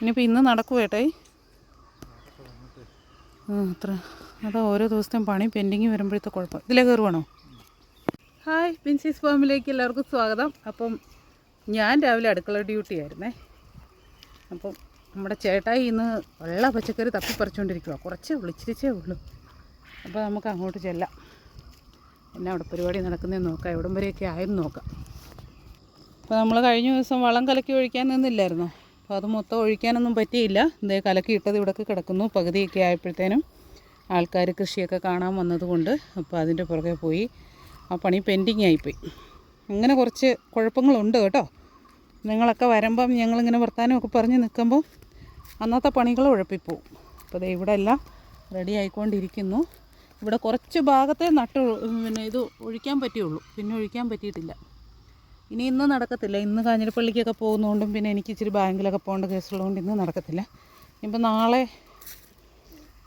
ഇനിയിപ്പോൾ ഇന്ന് നടക്കും ഏട്ടേ ആ അത്ര. അതാ ഓരോ ദിവസത്തെയും പണി പെൻഡിങ് വരുമ്പോഴത്തെ കുഴപ്പം. ഇതിലേ കയറുവാണോ? ഹായ് പിൻസീസ് ഫാമിലേക്ക് എല്ലാവർക്കും സ്വാഗതം. അപ്പം ഞാൻ രാവിലെ അടുക്കള ഡ്യൂട്ടി ആയിരുന്നേ. അപ്പം നമ്മുടെ ചേട്ടായി ഇന്ന് വെള്ള പച്ചക്കറി തപ്പിപ്പറിച്ചുകൊണ്ടിരിക്കുക കുറച്ചേ ഉള്ളൂ ഇച്ചിരിച്ചേ ഉള്ളൂ. അപ്പോൾ നമുക്ക് അങ്ങോട്ട് ചെല്ലാം. എന്നാ അവിടെ പരിപാടി നടക്കുന്നതെന്ന് നോക്കാം. എവിടം വരെയൊക്കെ ആയെന്ന് നോക്കാം. അപ്പോൾ നമ്മൾ കഴിഞ്ഞ ദിവസം വളം കലക്കി ഒഴിക്കാൻ നിന്നില്ലായിരുന്നോ? അപ്പോൾ അത് മൊത്തം ഒഴിക്കാനൊന്നും പറ്റിയില്ല. ഇതേ കലക്കി ഇട്ടത് ഇവിടെയൊക്കെ കിടക്കുന്നു. പകുതിയൊക്കെ ആയപ്പോഴത്തേനും ആൾക്കാർ കൃഷിയൊക്കെ കാണാൻ വന്നതുകൊണ്ട് അപ്പോൾ അതിന്റെ പുറകെ പോയി. ആ പണി പെൻഡിങ് ആയിപ്പോയി. അങ്ങനെ കുറച്ച് കുഴപ്പങ്ങളുണ്ട് കേട്ടോ. നിങ്ങളൊക്കെ വരുമ്പം ഞങ്ങളിങ്ങനെ വർത്താനമൊക്കെ പറഞ്ഞ് നിൽക്കുമ്പം അന്നത്തെ പണികൾ ഉഴപ്പിപ്പോവും. അപ്പോൾ ദേ ഇവിടെ എല്ലാം റെഡി ആയിക്കൊണ്ടിരിക്കുന്നു. ഇവിടെ കുറച്ച് ഭാഗത്തെ നട്ട് പിന്നെ ഇത് ഒഴിക്കാൻ പറ്റിയുള്ളൂ. പിന്നെ ഒഴിക്കാൻ പറ്റിയിട്ടില്ല. ഇനി ഇന്ന് നടക്കത്തില്ല. ഇന്ന് കാഞ്ഞിരപ്പള്ളിക്കൊക്കെ പോകുന്നതുകൊണ്ടും പിന്നെ എനിക്ക് ഇച്ചിരി ബാങ്കിലൊക്കെ പോകേണ്ട കേസുള്ളതുകൊണ്ട് ഇന്ന് നടക്കത്തില്ല. ഇപ്പം നാളെ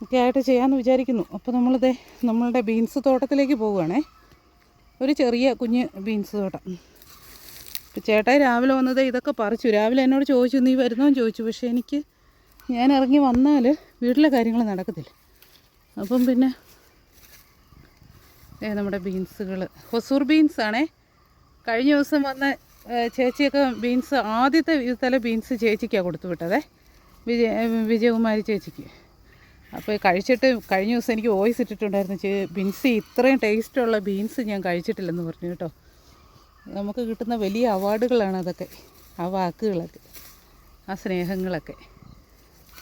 ഒക്കെ ആയിട്ട് ചെയ്യാമെന്ന് വിചാരിക്കുന്നു. അപ്പോൾ നമ്മളിത് നമ്മളുടെ ബീൻസ് തോട്ടത്തിലേക്ക് പോവുകയാണേ. ഒരു ചെറിയ കുഞ്ഞ് ബീൻസ് തോട്ടം. ഇപ്പം ചേട്ടായി രാവിലെ വന്നത് ഇതൊക്കെ പറിച്ചു. രാവിലെ എന്നോട് ചോദിച്ചു നീ വരുന്നോന്ന് ചോദിച്ചു. പക്ഷേ എനിക്ക് ഞാൻ ഇറങ്ങി വന്നാൽ വീട്ടിലെ കാര്യങ്ങൾ നടക്കത്തില്ല. അപ്പം പിന്നെ നമ്മുടെ ബീൻസുകൾ. ഹൊസൂർ ബീൻസ് ആണേ കഴിഞ്ഞ ദിവസം വന്ന ചേച്ചിയൊക്കെ ബീൻസ് ആദ്യത്തെ തല ബീൻസ് ചേച്ചിക്കാണ് കൊടുത്തു വിട്ടതേ. വിജയ വിജയകുമാരി ചേച്ചിക്ക്. അപ്പോൾ കഴിച്ചിട്ട് കഴിഞ്ഞ ദിവസം എനിക്ക് വോയിസ് ഇട്ടിട്ടുണ്ടായിരുന്നു ചേ ബീൻസ് ഇത്രയും ടേസ്റ്റുള്ള ബീൻസ് ഞാൻ കഴിച്ചിട്ടില്ലെന്ന് പറഞ്ഞു കേട്ടോ. നമുക്ക് കിട്ടുന്ന വലിയ അവാർഡുകളാണ് അതൊക്കെ ആ വാക്കുകളൊക്കെ ആ സ്നേഹങ്ങളൊക്കെ.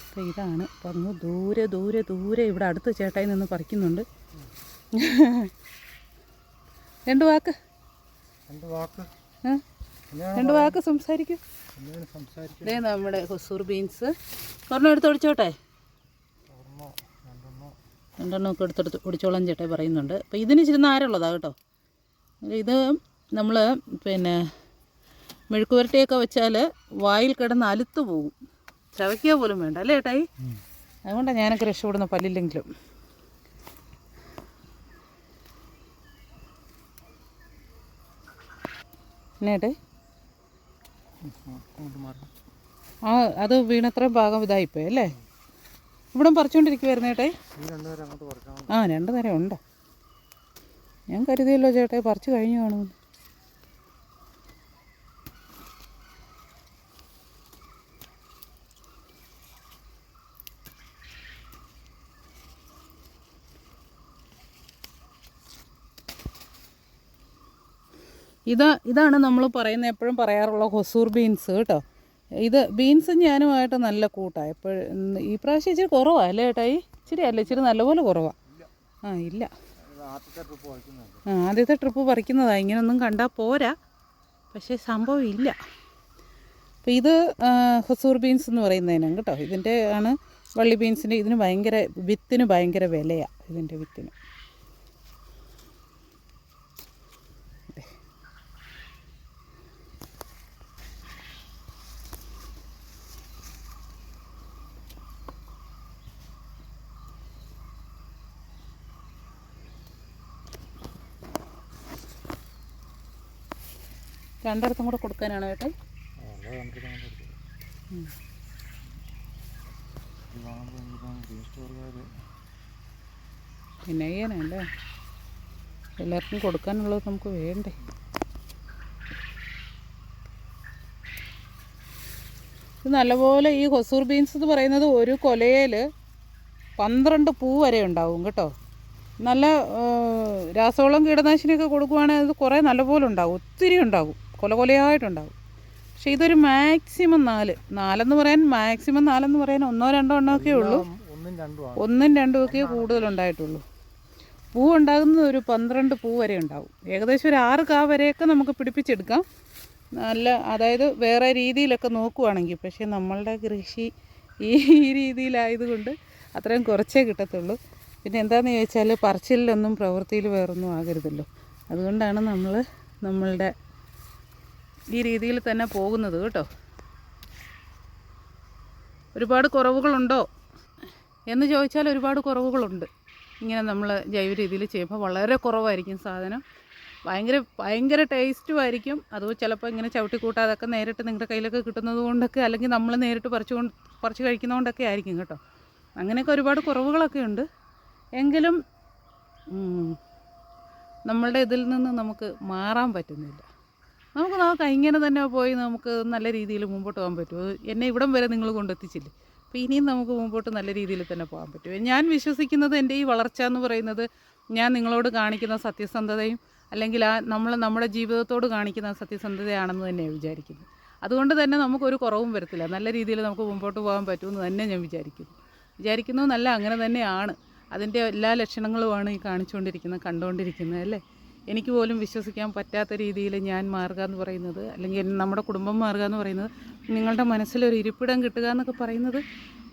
അപ്പോൾ ഇതാണ്. പറഞ്ഞു ദൂരെ ദൂരെ ദൂരെ ഇവിടെ അടുത്ത് ചേട്ടായി നിന്ന് പറിക്കുന്നുണ്ട്. രണ്ട് വാക്ക്. രണ്ട് വാക്ക്. സംസാരിക്കും രണ്ട് വാക്ക് സംസാരിക്കൂ. ഇതേ നമ്മുടെ ഹൊസൂർ ബീൻസ്. ഒരെണ്ണം എടുത്ത് ഒടിച്ചോട്ടെ? രണ്ടെണ്ണോ. ഒക്കെ എടുത്തെടുത്ത് ഒടിച്ചോളം ചേട്ടെ പറയുന്നുണ്ട്. അപ്പോൾ ഇതിന് ഇച്ചിരി നാരുള്ളതാണ് കേട്ടോ. ഇത് നമ്മൾ പിന്നെ മെഴുക്ക് പുരട്ടിയൊക്കെ വെച്ചാൽ വായിൽ കിടന്ന് അലുത്ത് പോകും ചവയ്ക്കുക പോലും വേണ്ട അല്ലേ ഏട്ടായി? അതുകൊണ്ടാണ് ഞാനൊക്കെ രക്ഷപ്പെടുന്ന പല്ലില്ലെങ്കിലും. എന്നേട്ടേ ആ അത് വീണത്രയും ഭാഗം ഇതായിപ്പോയി അല്ലേ? ഇവിടെ പറിച്ചുകൊണ്ടിരിക്കുവായിരുന്നു ചേട്ടേ. ആ രണ്ടു നേരം ഉണ്ട്. ഞാൻ കരുതിയല്ലോ ചേട്ടേ പറിച്ചു കഴിഞ്ഞു കാണുമെന്ന്. ഇത് ഇതാണ് നമ്മൾ പറയുന്ന എപ്പോഴും പറയാറുള്ള ഹൊസൂർ ബീൻസ് കേട്ടോ. ഇത് ബീൻസ് ഞാനുമായിട്ട് നല്ല കൂട്ടാണ് എപ്പോഴും ഈ പ്രാവശ്യം ഇച്ചിരി കുറവാണ് അല്ലേ ചേട്ടായി ഇച്ചിരി അല്ല? ഇച്ചിരി നല്ലപോലെ കുറവാണ് ആ ഇല്ല. ആ, ആദ്യത്തെ ട്രിപ്പ് പറിക്കുന്നതാണ് ഇങ്ങനൊന്നും കണ്ടാൽ പോരാ. പക്ഷേ സംഭവം ഇല്ല. അപ്പോൾ ഇത് ഹസൂർ ബീൻസ് എന്ന് പറയുന്നതിനാണ് കേട്ടോ. ഇതിന്റെ ആണ് വള്ളി ബീൻസിന്റെ ഇതിന് ഭയങ്കര വിത്തിന് ഭയങ്കര വിലയാണ് ഇതിന്റെ വിത്തിന്. രണ്ടിടത്തും കൂടെ കൊടുക്കാനാണ് കേട്ടോ പിന്നെ ചെയ്യാനല്ലേ എല്ലാവർക്കും കൊടുക്കാനുള്ളത് നമുക്ക് വേണ്ടേ? ഇത് നല്ലപോലെ ഈ ഹൊസൂർ ബീൻസ് എന്ന് പറയുന്നത് ഒരു കൊലയിൽ പന്ത്രണ്ട് പൂ വരെ ഉണ്ടാവും കേട്ടോ. നല്ല രാസവളം കീടനാശിനിയൊക്കെ കൊടുക്കുവാണെങ്കിൽ അത് കുറേ നല്ലപോലെ ഉണ്ടാവും. ഒത്തിരി ഉണ്ടാകും കൊല കൊലയായിട്ടുണ്ടാവും. പക്ഷേ ഇതൊരു മാക്സിമം നാല്. നാലെന്ന് പറയാൻ മാക്സിമം നാലെന്ന് പറയാൻ ഒന്നോ രണ്ടോ എണ്ണമൊക്കെ ഉള്ളൂ. ഒന്നും രണ്ടും ഒക്കെ കൂടുതലുണ്ടായിട്ടുള്ളൂ. പൂ ഉണ്ടാകുന്നത് ഒരു പന്ത്രണ്ട് പൂ വരെ ഉണ്ടാവും. ഏകദേശം ഒരു ആറ് കാ വരെയൊക്കെ നമുക്ക് പിടിപ്പിച്ചെടുക്കാം. നല്ല അതായത് വേറെ രീതിയിലൊക്കെ നോക്കുവാണെങ്കിൽ പക്ഷേ നമ്മളുടെ കൃഷി ഈ രീതിയിലായതുകൊണ്ട് അത്രയും കുറച്ചേ കിട്ടത്തുള്ളൂ. പിന്നെ എന്താണെന്ന് ചോദിച്ചാൽ പറച്ചിലൊന്നും പ്രവൃത്തിയിൽ വേറൊന്നും ആകരുതല്ലോ. അതുകൊണ്ടാണ് നമ്മൾ നമ്മളുടെ ഈ രീതിയിൽ തന്നെ പോകുന്നത് കേട്ടോ. ഒരുപാട് കുറവുകളുണ്ടോ? എന്ന് ചോദിച്ചാൽ ഒരുപാട് കുറവുകളുണ്ട്. ഇങ്ങനെ നമ്മൾ ജൈവ രീതിയിൽ ചെയ്യുമ്പോൾ വളരെ കുറവായിരിക്കും സാധനം. ഭയങ്കര ഭയങ്കര ടേസ്റ്റും ആയിരിക്കും. അത് ചിലപ്പോൾ ഇങ്ങനെ ചവിട്ടി കൂട്ടാതൊക്കെ നേരിട്ട് നിങ്ങളുടെ കയ്യിലൊക്കെ കിട്ടുന്നത് കൊണ്ടൊക്കെ അല്ലെങ്കിൽ നമ്മൾ നേരിട്ട് പറിച്ചു കൊണ്ട് പറിച്ച് കഴിക്കുന്നതുകൊണ്ടൊക്കെ ആയിരിക്കും കേട്ടോ. അങ്ങനെയൊക്കെ ഒരുപാട് കുറവുകളൊക്കെ ഉണ്ട്. എങ്കിലും നമ്മളുടെ ഇതിൽ നിന്ന് നമുക്ക് മാറാൻ പറ്റുന്നില്ല. നമുക്ക് നോക്കാം ഇങ്ങനെ തന്നെ പോയി നമുക്ക് നല്ല രീതിയിൽ മുമ്പോട്ട് പോകാൻ പറ്റുമോ? എന്നെ ഇവിടം വരെ നിങ്ങൾ കൊണ്ടെത്തിച്ചില്ലേ? അപ്പോൾ ഇനിയും നമുക്ക് മുമ്പോട്ട് നല്ല രീതിയിൽ തന്നെ പോകാൻ പറ്റും ഞാൻ വിശ്വസിക്കുന്നത് എന്റെ ഈ വളർച്ച എന്ന് പറയുന്നത് ഞാൻ നിങ്ങളോട് കാണിക്കുന്ന സത്യസന്ധതയും അല്ലെങ്കിൽ ആ നമ്മൾ നമ്മുടെ ജീവിതത്തോട് കാണിക്കുന്ന സത്യസന്ധതയാണെന്ന് തന്നെയാണ് വിചാരിക്കുന്നത്. അതുകൊണ്ട് തന്നെ നമുക്കൊരു കുറവും വരത്തില്ല. നല്ല രീതിയിൽ നമുക്ക് മുമ്പോട്ട് പോകാൻ പറ്റുമെന്ന് തന്നെ ഞാൻ വിചാരിക്കുന്നു. വിചാരിക്കുന്നു നല്ല അങ്ങനെ തന്നെയാണ്. അതിന്റെ എല്ലാ ലക്ഷണങ്ങളുമാണ് ഈ കാണിച്ചുകൊണ്ടിരിക്കുന്നത് കണ്ടുകൊണ്ടിരിക്കുന്നത് അല്ലേ? എനിക്ക് പോലും വിശ്വസിക്കാൻ പറ്റാത്ത രീതിയിൽ ഞാൻ മാറുക എന്ന് പറയുന്നത് അല്ലെങ്കിൽ നമ്മുടെ കുടുംബം മാറുക എന്ന് പറയുന്നത് നിങ്ങളുടെ മനസ്സിലൊരു ഇരിപ്പിടം കിട്ടുക എന്നൊക്കെ പറയുന്നത്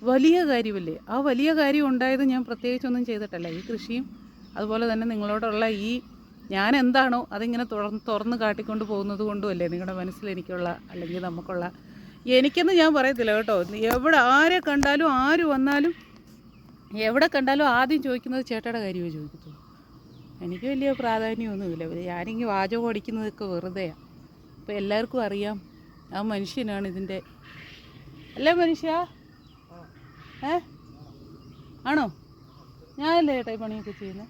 വലിയ കാര്യമല്ലേ? ആ വലിയ കാര്യം ഉണ്ടായത് ഞാൻ പ്രത്യേകിച്ചൊന്നും ചെയ്തിട്ടല്ല. ഈ കൃഷിയും അതുപോലെ തന്നെ നിങ്ങളോടുള്ള ഈ ഞാൻ എന്താണോ അതിങ്ങനെ തുറന്ന് തുറന്ന് കാട്ടിക്കൊണ്ട് പോകുന്നത് കൊണ്ടുമല്ലേ നിങ്ങളുടെ മനസ്സിൽ എനിക്കുള്ള അല്ലെങ്കിൽ നമുക്കുള്ള? എനിക്കെന്ന് ഞാൻ പറയത്തില്ല കേട്ടോ. എവിടെ ആരെ കണ്ടാലും ആര് വന്നാലും എവിടെ കണ്ടാലും ആദ്യം ചോദിക്കുന്നത് ചേട്ടയുടെ കാര്യമേ ചോദിക്കത്തുള്ളൂ. എനിക്ക് വലിയ പ്രാധാന്യമൊന്നുമില്ല ഞാനിങ്ങനെ വാചകം അടിക്കുന്നതൊക്കെ വെറുതെയാണ് അപ്പോൾ എല്ലാവർക്കും അറിയാം ആ മനുഷ്യനാണ് ഇതിന്റെ അല്ലേ മനുഷ്യ? ഏ? ആണോ? ഞാനല്ലേ ചേട്ടാ പണിയൊക്കെ ചെയ്യുന്നത്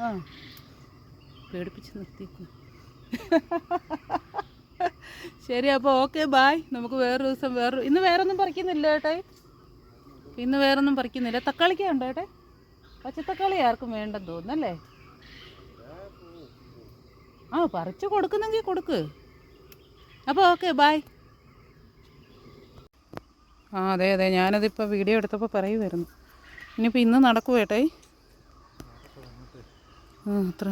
ആ. പേടിപ്പിച്ച് നിർത്തിയേക്കും ശരി അപ്പോൾ ഓക്കെ ബായ് നമുക്ക് വേറൊരു ദിവസം വേറൊരു ഇന്ന് വേറൊന്നും പറിക്കുന്നില്ല ചേട്ടാ ഇന്ന് വേറൊന്നും പറിക്കുന്നില്ല. തക്കാളിക്ക ഉണ്ടോ ചേട്ടേ പച്ചത്തക്കാളി ആർക്കും വേണ്ടെന്ന് തോന്നുന്നല്ലേ ആ പറിച്ച് കൊടുക്കുന്നെങ്കിൽ കൊടുക്ക്. അപ്പോൾ ഓക്കെ ബായ് ആ അതെ അതെ ഞാനതിപ്പോൾ വീഡിയോ എടുത്തപ്പോൾ പറയുമായിരുന്നു ഇനിയിപ്പോൾ ഇന്ന് നടക്കുവേട്ടേ അത്ര.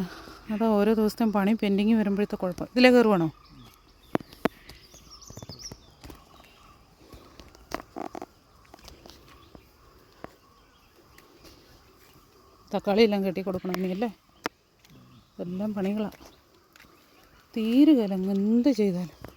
അതാ ഓരോ ദിവസത്തെയും പണി പെൻഡിങ് വരുമ്പോഴത്തെ കുഴപ്പം. ഇതിലേ കയറുവാണോ തക്കാളി എല്ലാം കെട്ടി കൊടുക്കണം ഇനി അല്ലേ എല്ലാം പണികളാണ് തീരെ എന്ത് ചെയ്താലും.